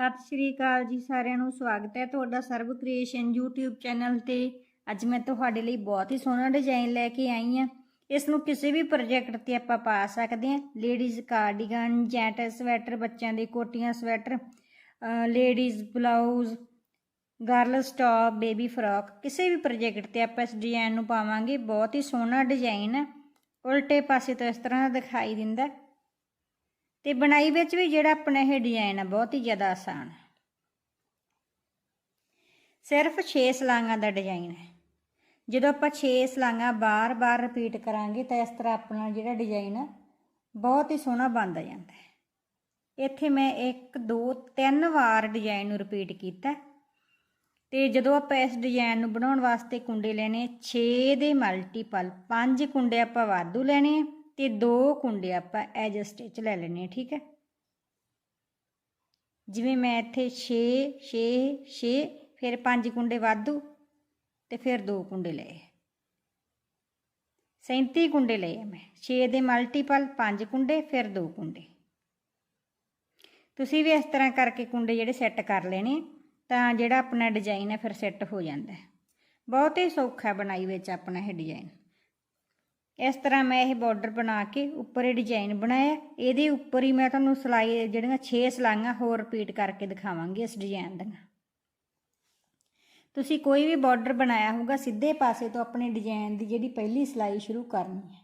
ਸਤਿ ਸ਼੍ਰੀ ਅਕਾਲ ਜੀ ਸਾਰਿਆਂ ਨੂੰ, ਸਵਾਗਤ ਹੈ ਤੁਹਾਡਾ ਸਰਵ ਕ੍ਰੀਏਸ਼ਨ YouTube ਚੈਨਲ ਤੇ। ਅੱਜ ਮੈਂ ਤੁਹਾਡੇ ਲਈ ਬਹੁਤ ਹੀ ਸੋਹਣਾ ਡਿਜ਼ਾਈਨ ਲੈ ਕੇ ਆਈ ਹਾਂ। ਇਸ ਨੂੰ ਕਿਸੇ ਵੀ ਪ੍ਰੋਜੈਕਟ ਤੇ ਆਪਾਂ ਪਾ ਸਕਦੇ ਹਾਂ। ਲੇਡੀਜ਼ ਕਾਰਡੀਗਨ ਜੈਂਟ ਸਵੈਟਰ ਬੱਚਿਆਂ ਦੇ ਕੋਟੀਆਂ sweater ladies blouse girls top baby frock ਕਿਸੇ ਵੀ ਪ੍ਰੋਜੈਕਟ ਤੇ ਆਪਾਂ ਇਸ ਡਿਜ਼ਾਈਨ ਨੂੰ ਪਾਵਾਂਗੇ। ਬਹੁਤ ਹੀ ਸੋਹਣਾ ਡਿਜ਼ਾਈਨ ਹੈ। ਉਲਟੇ ਪਾਸੇ ਤੋਂ ਇਸ ਤਰ੍ਹਾਂ ਦਾ ਦਿਖਾਈ ਦਿੰਦਾ ਤੇ ਬਣਾਈ ਵਿੱਚ ਵੀ ਜਿਹੜਾ ਆਪਣਾ ਇਹ ਡਿਜ਼ਾਈਨ ਆ, ਬਹੁਤ ਹੀ ਜ਼ਿਆਦਾ ਆਸਾਨ ਹੈ। ਸਿਰਫ 6 ਸਲਾਂਗਾਂ ਦਾ ਡਿਜ਼ਾਈਨ ਹੈ। ਜਦੋਂ ਆਪਾਂ 6 ਸਲਾਂਗਾਂ ਬਾਰ-ਬਾਰ ਰਿਪੀਟ ਕਰਾਂਗੇ ਤਾਂ ਇਸ ਤਰ੍ਹਾਂ ਆਪਣਾ ਜਿਹੜਾ ਡਿਜ਼ਾਈਨ ਹੈ ਬਹੁਤ ਹੀ ਸੋਹਣਾ ਬਣਦਾ ਜਾਂਦਾ ਹੈ। ਇੱਥੇ ਮੈਂ 1 2 3 ਵਾਰ ਡਿਜ਼ਾਈਨ ਨੂੰ ਰਿਪੀਟ ਕੀਤਾ। ਤੇ ਜਦੋਂ ਆਪਾਂ ਇਸ ਡਿਜ਼ਾਈਨ ਨੂੰ ਬਣਾਉਣ ਵਾਸਤੇ ਕੁੰਡੇ ਲੈਣੇ 6 ਦੇ ਮਲਟੀਪਲ 5 ਕੁੰਡੇ ਆਪਾਂ ਵਾਧੂ ਲੈਣੇ ਤੇ ਦੋ ਕੁੰਡੇ ਆਪਾਂ ਐਜ ਸਟਿਚ ਲੈ ਲੈਣੇ ਆ ਠੀਕ ਹੈ? ਜਿਵੇਂ ਮੈਂ ਇੱਥੇ 6 6 6 ਫਿਰ 5 ਕੁੰਡੇ ਵਾਧੂ ਤੇ ਫਿਰ 2 ਕੁੰਡੇ ਲਏ। 37 ਕੁੰਡੇ ਲਏ ਆ ਮੈਂ। 6 ਦੇ ਮਲਟੀਪਲ 5 ਕੁੰਡੇ, ਫਿਰ 2 ਕੁੰਡੇ। ਤੁਸੀਂ ਵੀ ਇਸ ਤਰ੍ਹਾਂ ਕਰਕੇ ਕੁੰਡੇ ਜਿਹੜੇ ਸੈੱਟ ਕਰ ਲੈਣੇ, ਤਾਂ ਜਿਹੜਾ ਆਪਣਾ ਡਿਜ਼ਾਈਨ ਹੈ ਫਿਰ ਸੈੱਟ ਹੋ ਜਾਂਦਾ ਹੈ। ਬਹੁਤ ਹੀ ਸੌਖਾ ਬਣਾਈ ਵਿੱਚ ਆਪਣਾ ਇਹ ਡਿਜ਼ਾਈਨ ਇਸ ਤਰ੍ਹਾਂ ਮੈਂ ਇਹ ਬਾਰਡਰ ਬਣਾ ਕੇ ਉੱਪਰ ਇਹ ਡਿਜ਼ਾਈਨ ਬਣਾਇਆ। ਇਹਦੇ ਉੱਪਰ ਹੀ ਮੈਂ ਤੁਹਾਨੂੰ ਸਲਾਈ ਜਿਹੜੀਆਂ 6 ਸਲਾਈਆਂ ਹੋਰ ਰਿਪੀਟ ਕਰਕੇ ਦਿਖਾਵਾਂਗੀ ਇਸ ਡਿਜ਼ਾਈਨ ਦੀਆਂ। ਤੁਸੀਂ ਕੋਈ ਵੀ ਬਾਰਡਰ ਬਣਾਇਆ ਹੋਊਗਾ, ਸਿੱਧੇ ਪਾਸੇ ਤੋਂ ਆਪਣੇ ਡਿਜ਼ਾਈਨ ਦੀ ਜਿਹੜੀ ਪਹਿਲੀ ਸਲਾਈ ਸ਼ੁਰੂ ਕਰਨੀ ਹੈ।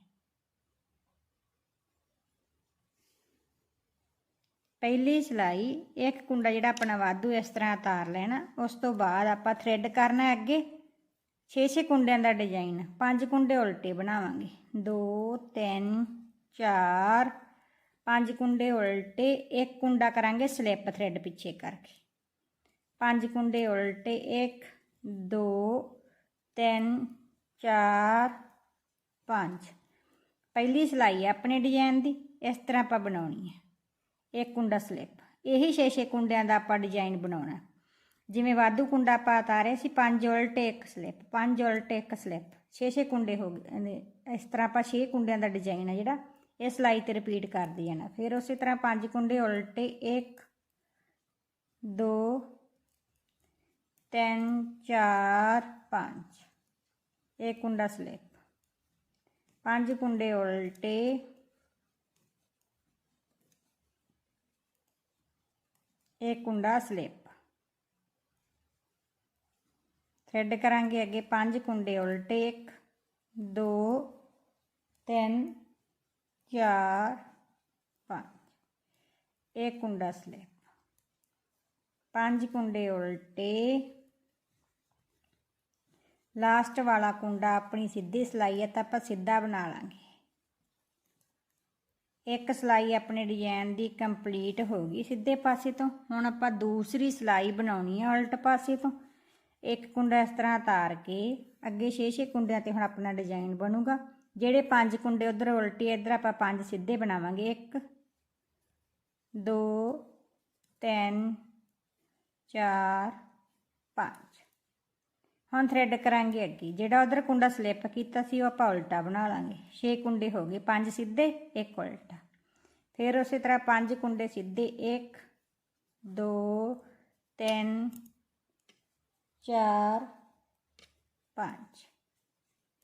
ਪਹਿਲੀ ਸਲਾਈ, ਇੱਕ ਕੁੰਡਾ ਜਿਹੜਾ ਆਪਣਾ ਵਾਧੂ ਇਸ ਤਰ੍ਹਾਂ ਤਾਰ ਲੈਣਾ, ਉਸ ਤੋਂ ਬਾਅਦ ਆਪਾਂ ਥ੍ਰੈਡ ਕਰਨਾ ਅੱਗੇ। 6-6 ਕੁੰਡਿਆਂ ਦਾ ਡਿਜ਼ਾਈਨ, ਪੰਜ ਕੁੰਡੇ ਉਲਟੇ ਬਣਾਵਾਂਗੇ। 2 3 4 ਪੰਜ ਕੁੰਡੇ ਉਲਟੇ, ਇੱਕ ਕੁੰਡਾ ਕਰਾਂਗੇ ਸਲਿੱਪ ਥ੍ਰੈਡ ਪਿੱਛੇ ਕਰਕੇ। ਪੰਜ ਕੁੰਡੇ ਉਲਟੇ 1 2 3 4 5 ਪਹਿਲੀ ਸਲਾਈ ਹੈ ਆਪਣੇ ਡਿਜ਼ਾਈਨ ਦੀ, ਇਸ ਤਰ੍ਹਾਂ ਆਪਾਂ ਬਣਾਉਣੀ ਹੈ। ਇੱਕ ਕੁੰਡਾ ਸਲਿੱਪ। ਇਹੀ 6-6 ਕੁੰਡਿਆਂ ਦਾ ਆਪਾਂ ਡਿਜ਼ਾਈਨ ਬਣਾਉਣਾ। ਜਿਵੇਂ ਵਾਧੂ ਕੁੰਡਾ ਆਪਾਂ ਉਤਾਰੇ ਸੀ ਪੰਜ ਉਲਟੇ ਇੱਕ ਸਲਿੱਪ, ਪੰਜ ਉਲਟੇ ਇੱਕ ਸਲਿੱਪ। 6-6 ਕੁੰਡੇ ਹੋ ਗਏ ਇਸ ਤਰ੍ਹਾਂ ਆਪਾਂ 6 ਕੁੰਡਿਆਂ ਦਾ ਡਿਜ਼ਾਈਨ ਹੈ ਜਿਹੜਾ, ਇਹ ਸਲਾਈ ਤੇ ਰਿਪੀਟ ਕਰਦੀ ਜਾਣਾ ਫਿਰ ਉਸੇ ਤਰ੍ਹਾਂ ਪੰਜ ਕੁੰਡੇ ਉਲਟੇ 1 2 3 4 5 ਇਹ ਕੁੰਡਾ ਸਲਿੱਪ। ਪੰਜ ਕੁੰਡੇ ਉਲਟੇ। ਇਹ ਕੁੰਡਾ ਸਲਿੱਪ। ਥ੍ਰੈਡ ਕਰਾਂਗੇ ਅੱਗੇ ਪੰਜ ਕੁੰਡੇ ਉਲਟੇ 1 2 3 4 5 ਇੱਕ ਕੁੰਡਾ ਸਲਿੱਪ ਪੰਜ ਕੁੰਡੇ ਉਲਟੇ। ਲਾਸਟ ਵਾਲਾ ਕੁੰਡਾ ਆਪਣੀ ਸਿੱਧੀ ਸਲਾਈ ਹੈ ਤਾਂ ਆਪਾਂ ਸਿੱਧਾ ਬਣਾ ਲਾਂਗੇ। ਇੱਕ ਸਲਾਈ ਆਪਣੇ ਡਿਜ਼ਾਈਨ ਦੀ ਕੰਪਲੀਟ ਹੋ ਗਈ ਸਿੱਧੇ ਪਾਸੇ ਤੋਂ। ਹੁਣ ਆਪਾਂ ਦੂਸਰੀ ਸਲਾਈ ਬਣਾਉਣੀ ਹੈ ਉਲਟ ਪਾਸੇ ਤੋਂ। ਇੱਕ ਕੁੰਡਾ ਇਸ ਤਰ੍ਹਾਂ ਤਾਰ ਕੇ ਅੱਗੇ 6-6 ਕੁੰਡਿਆਂ ਤੇ ਹੁਣ ਆਪਣਾ ਡਿਜ਼ਾਈਨ ਬਣੂਗਾ। ਜਿਹੜੇ ਪੰਜ ਕੁੰਡੇ ਉਧਰ ਉਲਟੇ ਇੱਧਰ ਆਪਾਂ ਪੰਜ ਸਿੱਧੇ ਬਣਾਵਾਂਗੇ। 1 2 3 4 5 ਹੁਣ ਥ੍ਰੈਡ ਕਰਾਂਗੇ ਅੱਗੇ। ਜਿਹੜਾ ਉਧਰ ਕੁੰਡਾ ਸਲਿੱਪ ਕੀਤਾ ਸੀ, ਉਹ ਆਪਾਂ ਉਲਟਾ ਬਣਾ ਲਾਂਗੇ। 6 ਕੁੰਡੇ ਹੋ ਗਏ, ਪੰਜ ਸਿੱਧੇ, ਇੱਕ ਉਲਟਾ। ਫਿਰ ਉਸੇ ਤਰ੍ਹਾਂ ਪੰਜ ਕੁੰਡੇ ਸਿੱਧੇ 1 2 3 4 5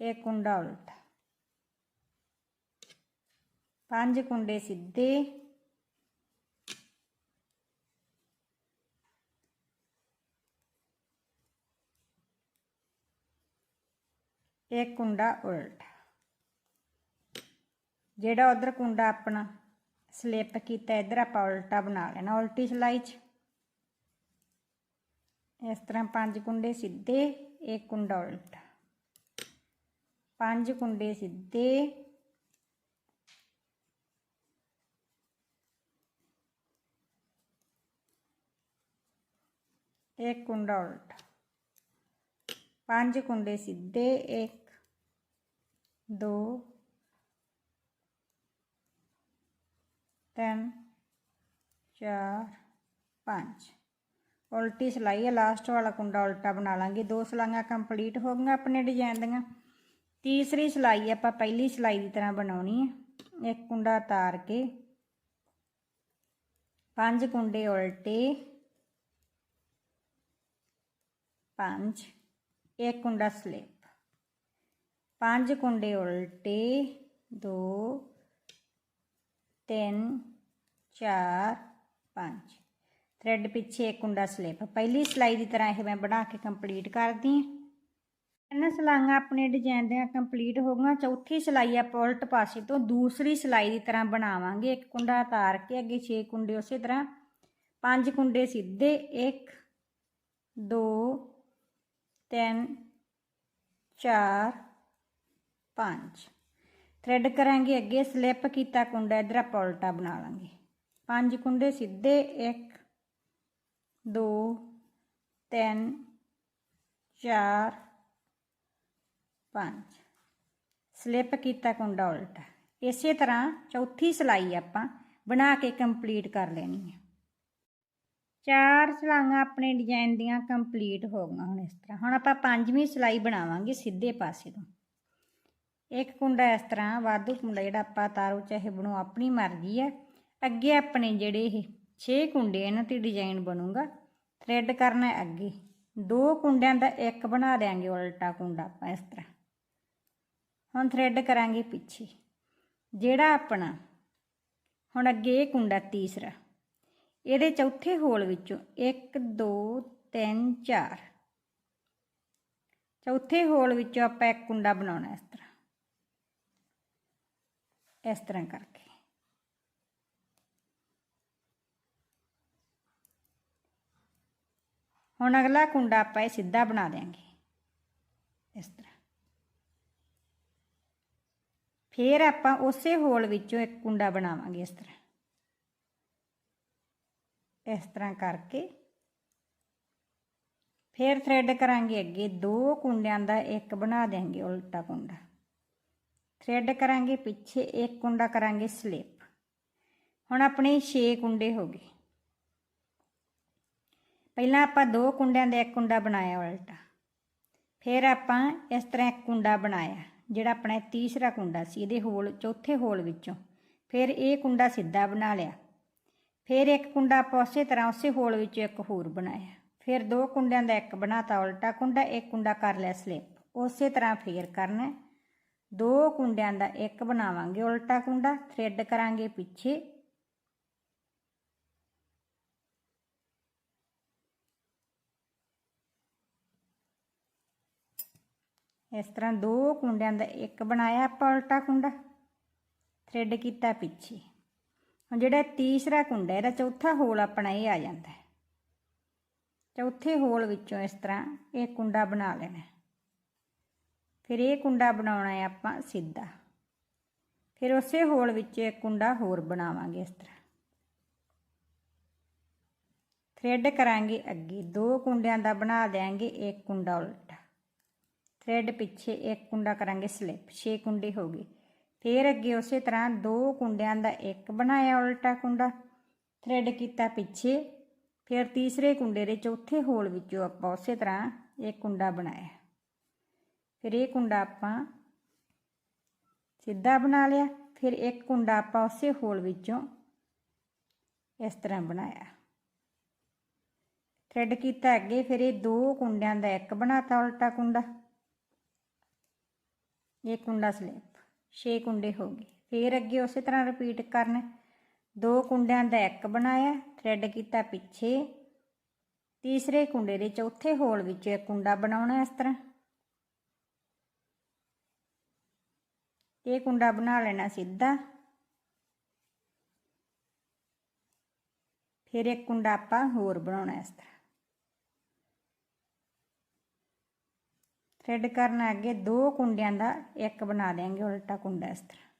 ਇੱਕ ਕੁੰਡਾ ਉਲਟਾ ਪੰਜ ਕੁੰਡੇ ਸਿੱਧੇ ਇੱਕ ਕੁੰਡਾ ਉਲਟ ਜਿਹੜਾ ਉਧਰ ਕੁੰਡਾ ਆਪਣਾ ਸਲਿੱਪ ਕੀਤਾ ਇਧਰ ਆਪਾਂ ਉਲਟਾ ਬਣਾ ਲੈਣਾ ਉਲਟੀ ਸਲਾਈ 'ਚ ਇਸ ਤਰ੍ਹਾਂ ਪੰਜ ਕੁੰਡੇ ਸਿੱਧੇ, ਇੱਕ ਕੁੰਡਾ ਉਲਟਾ। ਪੰਜ ਕੁੰਡੇ ਸਿੱਧੇ। ਇੱਕ ਕੁੰਡਾ ਉਲਟਾ। ਪੰਜ ਕੁੰਡੇ ਸਿੱਧੇ 1 2 3 4 5 ਉਲਟੀ ਸਲਾਈ ਹੈ ਲਾਸਟ ਵਾਲਾ ਕੁੰਡਾ ਉਲਟਾ ਬਣਾ ਲਾਂਗੇ। ਦੋ ਸਲਾਈਆਂ ਕੰਪਲੀਟ ਹੋ ਗਈਆਂ ਆਪਣੇ ਡਿਜ਼ਾਈਨ ਦੀਆਂ। ਤੀਸਰੀ ਸਲਾਈ ਆਪਾਂ ਪਹਿਲੀ ਸਲਾਈ ਦੀ ਤਰ੍ਹਾਂ ਬਣਾਉਣੀ ਹੈ ਇੱਕ ਕੁੰਡਾ ਤਾਰ ਕੇ ਪੰਜ ਕੁੰਡੇ ਉਲਟੇ, ਪੰਜ, ਇੱਕ ਕੁੰਡਾ ਸਲਿਪ ਪੰਜ ਕੁੰਡੇ ਉਲਟੇ, ਦੋ, ਤਿੰਨ, ਚਾਰ, ਪੰਜ। ਥ੍ਰੈਡ ਪਿੱਛੇ ਇੱਕ ਕੁੰਡਾ ਸਲਿਪ ਪਹਿਲੀ ਸਲਾਈ ਦੀ ਤਰ੍ਹਾਂ ਇਹ ਮੈਂ ਬਣਾ ਕੇ ਕੰਪਲੀਟ ਕਰਦੀ ਹਾਂ। ਇਹਨਾਂ ਸਲਾਈਆਂ ਆਪਣੇ ਡਿਜ਼ਾਈਨ ਦੀਆਂ ਕੰਪਲੀਟ ਹੋ ਗਈਆਂ। ਚੌਥੀ ਸਲਾਈ ਆ ਉਲਟ ਪਾਸੇ ਤੋਂ ਦੂਸਰੀ ਸਲਾਈ ਦੀ ਤਰ੍ਹਾਂ ਬਣਾਵਾਂਗੇ। ਇੱਕ ਕੁੰਡਾ ਉਤਾਰ ਕੇ ਅੱਗੇ 6 ਕੁੰਡੇ ਉਸੇ ਤਰ੍ਹਾਂ। ਪੰਜ ਕੁੰਡੇ ਸਿੱਧੇ। 1 2 3 4 5 ਥ੍ਰੈਡ ਕਰਾਂਗੇ ਅੱਗੇ। ਸਲਿੱਪ ਕੀਤਾ ਕੁੰਡਾ। ਇਧਰ ਆਪਾਂ ਉਲਟਾ ਬਣਾ ਲਾਂਗੇ। ਪੰਜ ਕੁੰਡੇ ਸਿੱਧੇ। 1 2 3 4 5 ਸਲਿੱਪ ਕੀਤਾ ਕੁੰਡਾ ਉਲਟਾ। ਇਸੇ ਤਰ੍ਹਾਂ ਚੌਥੀ ਸਲਾਈ ਆਪਾਂ ਬਣਾ ਕੇ ਕੰਪਲੀਟ ਕਰ ਲੈਣੀ ਹੈ ਚਾਰ ਸਲਾਈਆਂ ਆਪਣੇ ਡਿਜ਼ਾਈਨ ਦੀਆਂ ਕੰਪਲੀਟ ਹੋ ਗਈਆਂ ਹੁਣ ਇਸ ਤਰ੍ਹਾਂ। ਹੁਣ ਆਪਾਂ ਪੰਜਵੀਂ ਸਲਾਈ ਬਣਾਵਾਂਗੇ ਸਿੱਧੇ ਪਾਸੇ ਤੋਂ। ਇੱਕ ਕੁੰਡਾ ਇਸ ਤਰ੍ਹਾਂ ਵਾਧੂ ਕੁੰਡਾ ਜਿਹੜਾ ਆਪਾਂ ਤਾਰੋ ਚਾਹੇ ਬਣੋ ਆਪਣੀ ਮਰਜ਼ੀ ਹੈ ਅੱਗੇ ਆਪਣੇ ਜਿਹੜੇ ਇਹ 6 ਕੁੰਡੇ ਇਹਨਾਂ ਤੇ ਡਿਜ਼ਾਈਨ ਬਣੂਗਾ। ਥ੍ਰੈਡ ਕਰਨਾ ਹੈ ਅੱਗੇ। ਦੋ ਕੁੰਡਿਆਂ ਦਾ ਇੱਕ ਬਣਾ ਦੇਾਂਗੇ ਉਲਟਾ ਕੁੰਡਾ ਆਪਾਂ ਇਸ ਤਰ੍ਹਾਂ। ਹੁਣ ਥਰੈਡ ਕਰਾਂਗੇ ਪਿੱਛੇ। ਜਿਹੜਾ ਆਪਣਾ, ਹੁਣ ਅੱਗੇ ਇਹ ਕੁੰਡਾ ਤੀਸਰਾ। ਇਹਦੇ ਚੌਥੇ ਹੋਲ ਵਿੱਚੋਂ 1 2 3 4 ਚੌਥੇ ਹੋਲ ਵਿੱਚੋਂ ਆਪਾਂ ਇੱਕ ਕੁੰਡਾ ਬਣਾਉਣਾ ਇਸ ਤਰ੍ਹਾਂ। ਇਸ ਤਰ੍ਹਾਂ ਕਰਕੇ। ਹੁਣ ਅਗਲਾ ਕੁੰਡਾ ਆਪਾਂ ਇਹ ਸਿੱਧਾ ਬਣਾ ਦੇਾਂਗੇ ਇਸ ਤਰ੍ਹਾਂ। ਫਿਰ ਆਪਾਂ ਉਸੇ ਹੋਲ ਵਿੱਚੋਂ ਇੱਕ ਕੁੰਡਾ ਬਣਾਵਾਂਗੇ ਇਸ ਤਰ੍ਹਾਂ। ਇਸ ਤਰ੍ਹਾਂ ਕਰਕੇ। ਫਿਰ ਥ੍ਰੈਡ ਕਰਾਂਗੇ ਅੱਗੇ। ਦੋ ਕੁੰਡਿਆਂ ਦਾ ਇੱਕ ਬਣਾ ਦੇਾਂਗੇ ਉਲਟਾ ਕੁੰਡਾ। ਥ੍ਰੈਡ ਕਰਾਂਗੇ, ਪਿੱਛੇ ਇੱਕ ਕੁੰਡਾ ਕਰਾਂਗੇ ਸਲਿਪ। ਹੁਣ ਆਪਣੇ 6 ਕੁੰਡੇ ਹੋ ਗਏ। ਪਹਿਲਾਂ ਆਪਾਂ ਦੋ ਕੁੰਡਿਆਂ ਦਾ ਇੱਕ ਕੁੰਡਾ ਬਣਾਇਆ ਉਲਟਾ। ਫਿਰ ਆਪਾਂ ਇਸ ਤਰ੍ਹਾਂ ਇੱਕ ਕੁੰਡਾ ਬਣਾਇਆ, ਜਿਹੜਾ ਆਪਣਾ ਤੀਸਰਾ ਕੁੰਡਾ ਸੀ, ਇਹਦੇ ਹੋਲ, ਚੌਥੇ ਹੋਲ ਵਿੱਚੋਂ। ਫਿਰ ਇਹ ਕੁੰਡਾ ਸਿੱਧਾ ਬਣਾ ਲਿਆ। ਫਿਰ ਇੱਕ ਕੁੰਡਾ ਆਪਾਂ ਉਸੇ ਤਰ੍ਹਾਂ ਉਸੇ ਹੋਲ ਵਿੱਚ ਇੱਕ ਹੋਰ ਬਣਾਇਆ। ਫਿਰ ਦੋ ਕੁੰਡਿਆਂ ਦਾ ਇੱਕ ਬਣਾਤਾ ਉਲਟਾ ਕੁੰਡਾ, ਇੱਕ ਕੁੰਡਾ ਕਰ ਲਿਆ ਸਲਿਪ। ਉਸੇ ਤਰ੍ਹਾਂ ਫੇਰ ਕਰਨਾ। ਦੋ ਕੁੰਡਿਆਂ ਦਾ ਇੱਕ ਬਣਾਵਾਂਗੇ ਉਲਟਾ ਕੁੰਡਾ, ਥ੍ਰੈਡ ਕਰਾਂਗੇ ਪਿੱਛੇ। ਇਸ ਤਰ੍ਹਾਂ ਦੋ ਕੁੰਡਿਆਂ ਦਾ ਇੱਕ ਬਣਾਇਆ ਆਪਾਂ ਉਲਟਾ ਕੁੰਡਾ ਥ੍ਰੈਡ ਕੀਤਾ ਪਿੱਛੇ। ਹੁਣ ਜਿਹੜਾ ਤੀਸਰਾ ਕੁੰਡਾ ਇਹਦਾ ਚੌਥਾ ਹੋਲ ਆਪਣਾ ਇਹ ਆ ਜਾਂਦਾ ਹੈ। ਚੌਥੇ ਹੋਲ ਵਿੱਚੋਂ ਇਸ ਤਰ੍ਹਾਂ ਇਹ ਕੁੰਡਾ ਬਣਾ ਲੈਣਾ ਫਿਰ ਇਹ ਕੁੰਡਾ ਬਣਾਉਣਾ ਹੈ ਆਪਾਂ ਸਿੱਧਾ। ਫਿਰ ਉਸੇ ਹੋਲ ਵਿੱਚ ਇੱਕ ਕੁੰਡਾ ਹੋਰ ਬਣਾਵਾਂਗੇ ਇਸ ਤਰ੍ਹਾਂ। ਥ੍ਰੈਡ ਕਰਾਂਗੇ ਅੱਗੇ। ਦੋ ਕੁੰਡਿਆਂ ਦਾ ਬਣਾ ਦੇਾਂਗੇ ਇੱਕ ਕੁੰਡਾ ਉਲਟਾ। ਥ੍ਰੈਡ ਪਿੱਛੇ ਇੱਕ ਕੁੰਡਾ ਕਰਾਂਗੇ ਸਲਿਪ 6 ਕੁੰਡੇ ਹੋ ਗਏ। ਫਿਰ ਅੱਗੇ ਉਸੇ ਤਰ੍ਹਾਂ ਦੋ ਕੁੰਡਿਆਂ ਦਾ ਇੱਕ ਬਣਾਇਆ ਉਲਟਾ ਕੁੰਡਾ, ਥ੍ਰੈਡ ਕੀਤਾ ਪਿੱਛੇ, ਫਿਰ ਤੀਸਰੇ ਕੁੰਡੇ ਦੇ ਚੌਥੇ ਹੋਲ ਵਿੱਚੋਂ ਆਪਾਂ ਉਸੇ ਤਰ੍ਹਾਂ ਇੱਕ ਕੁੰਡਾ ਬਣਾਇਆ। ਫਿਰ ਇਹ ਕੁੰਡਾ ਆਪਾਂ ਸਿੱਧਾ ਬਣਾ ਲਿਆ, ਫਿਰ ਇੱਕ ਕੁੰਡਾ ਆਪਾਂ ਉਸੇ ਹੋਲ ਵਿੱਚੋਂ ਇਸ ਤਰ੍ਹਾਂ ਬਣਾਇਆ। ਥ੍ਰੈਡ ਕੀਤਾ ਅੱਗੇ, ਫਿਰ ਇਹ ਦੋ ਕੁੰਡਿਆਂ ਦਾ ਇੱਕ ਬਣਾਤਾ ਉਲਟਾ ਕੁੰਡਾ। ਇਹ ਕੁੰਡਾ ਸਲੈਪ 6 ਕੁੰਡੇ ਹੋ ਗਏ। ਫਿਰ ਅੱਗੇ ਉਸੇ ਤਰ੍ਹਾਂ ਰਿਪੀਟ ਕਰਨਾ। ਦੋ ਕੁੰਡਿਆਂ ਦਾ ਇੱਕ ਬਣਾਇਆ ਥ੍ਰੈਡ ਕੀਤਾ ਪਿੱਛੇ। ਤੀਸਰੇ ਕੁੰਡੇ ਦੇ ਚੌਥੇ ਹੋਲ ਵਿੱਚ ਇੱਕ ਕੁੰਡਾ ਬਣਾਉਣਾ ਇਸ ਤਰ੍ਹਾਂ। ਇਹ ਕੁੰਡਾ ਬਣਾ ਲੈਣਾ ਸਿੱਧਾ। ਫਿਰ ਇੱਕ ਕੁੰਡਾ ਆਪਾਂ ਹੋਰ ਬਣਾਉਣਾ ਇਸ ਤਰ੍ਹਾਂ। ਥ੍ਰੈਡ ਕਰਨ ਅੱਗੇ ਦੋ ਕੁੰਡਿਆਂ ਦਾ ਇੱਕ ਬਣਾ ਦੇਾਂਗੇ ਉਲਟਾ ਕੁੰਡਾ ਇਸ ਤਰ੍ਹਾਂ।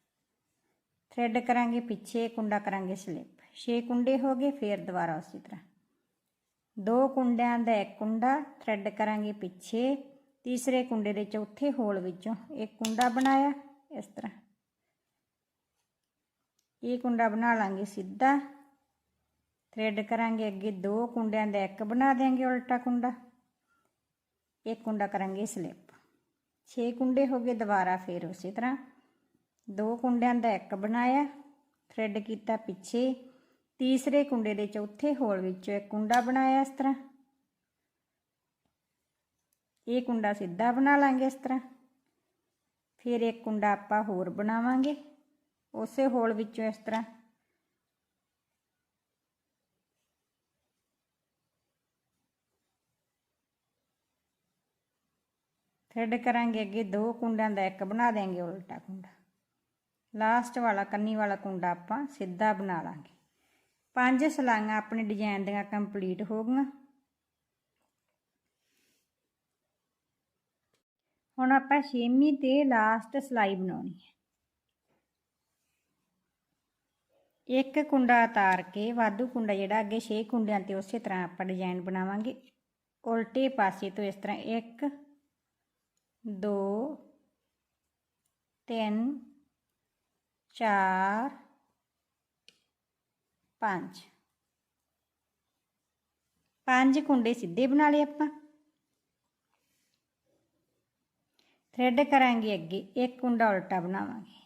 ਥ੍ਰੈਡ ਕਰਾਂਗੇ ਪਿੱਛੇ, ਕੁੰਡਾ ਕਰਾਂਗੇ ਸਲਿਪ। 6 ਕੁੰਡੇ ਹੋ ਗਏ, ਫਿਰ ਦੁਬਾਰਾ ਉਸੇ ਤਰ੍ਹਾਂ। ਦੋ ਕੁੰਡਿਆਂ ਦਾ ਇੱਕ ਕੁੰਡਾ ਥ੍ਰੈਡ ਕਰਾਂਗੇ ਪਿੱਛੇ। ਤੀਸਰੇ ਕੁੰਡੇ ਦੇ ਚੌਥੇ ਹੋਲ ਵਿੱਚੋਂ ਇੱਕ ਕੁੰਡਾ ਬਣਾਇਆ, ਇਸ ਤਰ੍ਹਾਂ। ਇਹ ਕੁੰਡਾ ਬਣਾ ਲਾਂਗੇ ਸਿੱਧਾ। ਥ੍ਰੈਡ ਕਰਾਂਗੇ ਅੱਗੇ ਦੋ ਕੁੰਡਿਆਂ ਦਾ ਇੱਕ ਬਣਾ ਦੇਾਂਗੇ ਉਲਟਾ ਕੁੰਡਾ। ਇੱਕ ਕੁੰਡਾ ਕਰਾਂਗੇ ਸਲਿਪ 6 ਕੁੰਡੇ ਹੋ ਗਏ ਦੁਬਾਰਾ ਫੇਰ ਉਸੇ ਤਰ੍ਹਾਂ ਦੋ ਕੁੰਡਿਆਂ ਦਾ ਇੱਕ ਬਣਾਇਆ ਥ੍ਰੈਡ ਕੀਤਾ ਪਿੱਛੇ ਤੀਸਰੇ ਕੁੰਡੇ ਦੇ ਚੌਥੇ ਹੋਲ ਵਿੱਚੋਂ ਇੱਕ ਕੁੰਡਾ ਬਣਾਇਆ ਇਸ ਤਰ੍ਹਾਂ ਇਹ ਕੁੰਡਾ ਸਿੱਧਾ ਬਣਾ ਲਾਂਗੇ ਇਸ ਤਰ੍ਹਾਂ ਫਿਰ ਇੱਕ ਕੁੰਡਾ ਆਪਾਂ ਹੋਰ ਬਣਾਵਾਂਗੇ ਉਸੇ ਹੋਲ ਵਿੱਚੋਂ ਇਸ ਤਰ੍ਹਾਂ ਥ੍ਰੈਡ ਕਰਾਂਗੇ ਅੱਗੇ, ਦੋ ਕੁੰਡਾਂ ਦਾ ਇੱਕ ਬਣਾ ਦੇਾਂਗੇ ਉਲਟਾ ਕੁੰਡਾ। ਲਾਸਟ ਵਾਲਾ, ਕੰਨੀ ਵਾਲਾ ਕੁੰਡਾ ਆਪਾਂ ਸਿੱਧਾ ਬਣਾ ਲਾਂਗੇ। ਪੰਜ ਸਲਾਈਆਂ ਆਪਣੇ ਡਿਜ਼ਾਈਨ ਦੀਆਂ ਕੰਪਲੀਟ ਹੋ ਗਈਆਂ। ਹੁਣ ਆਪਾਂ ਛੇਵੀਂ ਤੇ ਲਾਸਟ ਸਲਾਈ ਬਣਾਉਣੀ ਹੈ। ਇੱਕ ਕੁੰਡਾ ਉਤਾਰ ਕੇ, ਵਾਧੂ ਕੁੰਡਾ ਜਿਹੜਾ ਅੱਗੇ 6 ਕੁੰਡਿਆਂ ਤੇ ਉਸੇ ਤਰ੍ਹਾਂ ਆਪਾਂ ਡਿਜ਼ਾਈਨ ਬਣਾਵਾਂਗੇ। ਉਲਟੇ ਪਾਸੇ ਤੋਂ ਇਸ ਤਰ੍ਹਾਂ ਇੱਕ 2 3 4 5 ਪੰਜ ਕੁੰਡੇ ਸਿੱਧੇ ਬਣਾ ਲਏ ਆਪਾਂ। ਥ੍ਰੈਡ ਕਰਾਂਗੇ ਅੱਗੇ, ਇੱਕ ਕੁੰਡਾ ਉਲਟਾ ਬਣਾਵਾਂਗੇ।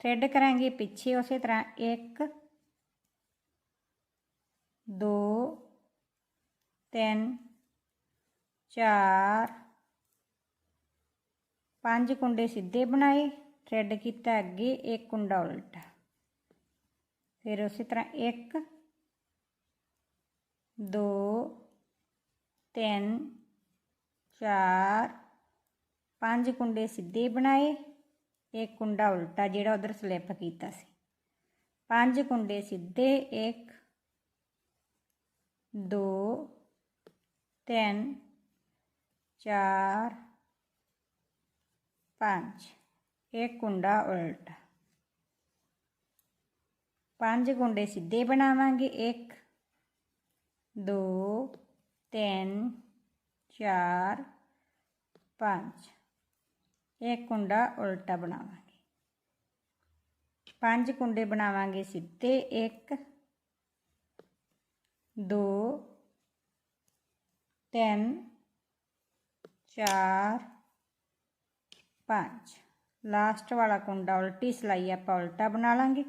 ਥ੍ਰੈਡ ਕਰਾਂਗੇ ਪਿੱਛੇ ਉਸੇ ਤਰ੍ਹਾਂ 1 2 3 4 ਪੰਜ ਕੁੰਡੇ ਸਿੱਧੇ ਬਣਾਏ, ਥਰੈਡ ਕੀਤਾ ਅੱਗੇ, ਇੱਕ ਕੁੰਡਾ ਉਲਟਾ। ਫਿਰ ਉਸੇ ਤਰ੍ਹਾਂ 1 2 3 4 ਪੰਜ ਕੁੰਡੇ ਸਿੱਧੇ ਬਣਾਏ, ਇੱਕ ਕੁੰਡਾ ਉਲਟਾ ਜਿਹੜਾ ਉਧਰ ਸਲਿੱਪ ਕੀਤਾ ਸੀ। ਪੰਜ ਕੁੰਡੇ ਸਿੱਧੇ 1 2 3 4 5 ਇੱਕ ਕੁੰਡਾ ਉਲਟਾ ਪੰਜ ਕੁੰਡੇ ਸਿੱਧੇ ਬਣਾਵਾਂਗੇ 1 2 3 4 5 ਇੱਕ ਕੁੰਡਾ ਉਲਟਾ ਬਣਾਵਾਂਗੇ ਪੰਜ ਕੁੰਡੇ ਬਣਾਵਾਂਗੇ ਸਿੱਧੇ 1 2 3 4 5 ਲਾਸਟ ਵਾਲਾ ਕੁੰਡਾ ਉਲਟੀ ਸਲਾਈ ਆਪਾਂ ਉਲਟਾ ਬਣਾ ਲਾਂਗੇ।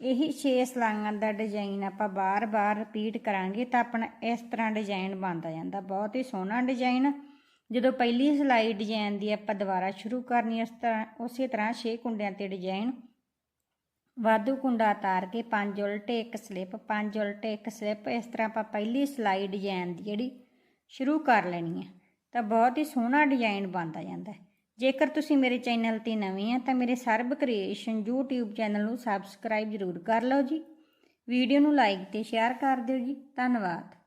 ਇਹੀ 6 ਸਲਾਈਆਂ ਦਾ ਡਿਜ਼ਾਈਨ ਆਪਾਂ ਬਾਰ-ਬਾਰ ਰਿਪੀਟ ਕਰਾਂਗੇ ਤਾਂ ਆਪਣਾ ਇਸ ਤਰ੍ਹਾਂ ਡਿਜ਼ਾਈਨ ਬਣਦਾ ਜਾਂਦਾ। ਬਹੁਤ ਹੀ ਸੋਹਣਾ ਡਿਜ਼ਾਈਨ ਜਦੋਂ ਪਹਿਲੀ ਸਲਾਈ ਡਿਜ਼ਾਈਨ ਦੀ ਆਪਾਂ ਦੁਬਾਰਾ ਸ਼ੁਰੂ ਕਰਨੀ ਇਸ ਤਰ੍ਹਾਂ, ਉਸੇ ਤਰ੍ਹਾਂ 6 ਕੁੰਡਿਆਂ ਤੇ ਡਿਜ਼ਾਈਨ ਵਾਧੂ ਕੁੰਡਾ ਤਾਰ ਕੇ ਪੰਜ ਉਲਟੇ, ਇੱਕ ਸਲਿੱਪ ਪੰਜ ਉਲਟੇ, ਇੱਕ ਸਲਿੱਪ ਇਸ ਤਰ੍ਹਾਂ ਆਪਾਂ ਪਹਿਲੀ ਸਲਾਈ ਡਿਜ਼ਾਈਨ ਦੀ ਜਿਹੜੀ ਸ਼ੁਰੂ ਕਰ ਲੈਣੀ ਹੈ ਤਾਂ ਬਹੁਤ ਹੀ ਸੋਹਣਾ ਡਿਜ਼ਾਈਨ ਬਣਦਾ ਜਾਂਦਾ। ਹੈ ਜੇਕਰ ਤੁਸੀਂ ਮੇਰੇ ਚੈਨਲ ਤੇ ਨਵੇਂ ਆ ਤਾਂ ਮੇਰੇ ਸਰਬ ਕ੍ਰੀਏਸ਼ਨ YouTube ਚੈਨਲ ਨੂੰ ਸਬਸਕ੍ਰਾਈਬ ਜ਼ਰੂਰ ਕਰ ਲਓ ਜੀ। ਵੀਡੀਓ ਨੂੰ ਲਾਈਕ ਤੇ ਸ਼ੇਅਰ ਕਰ ਦਿਓ ਜੀ। ਧੰਨਵਾਦ।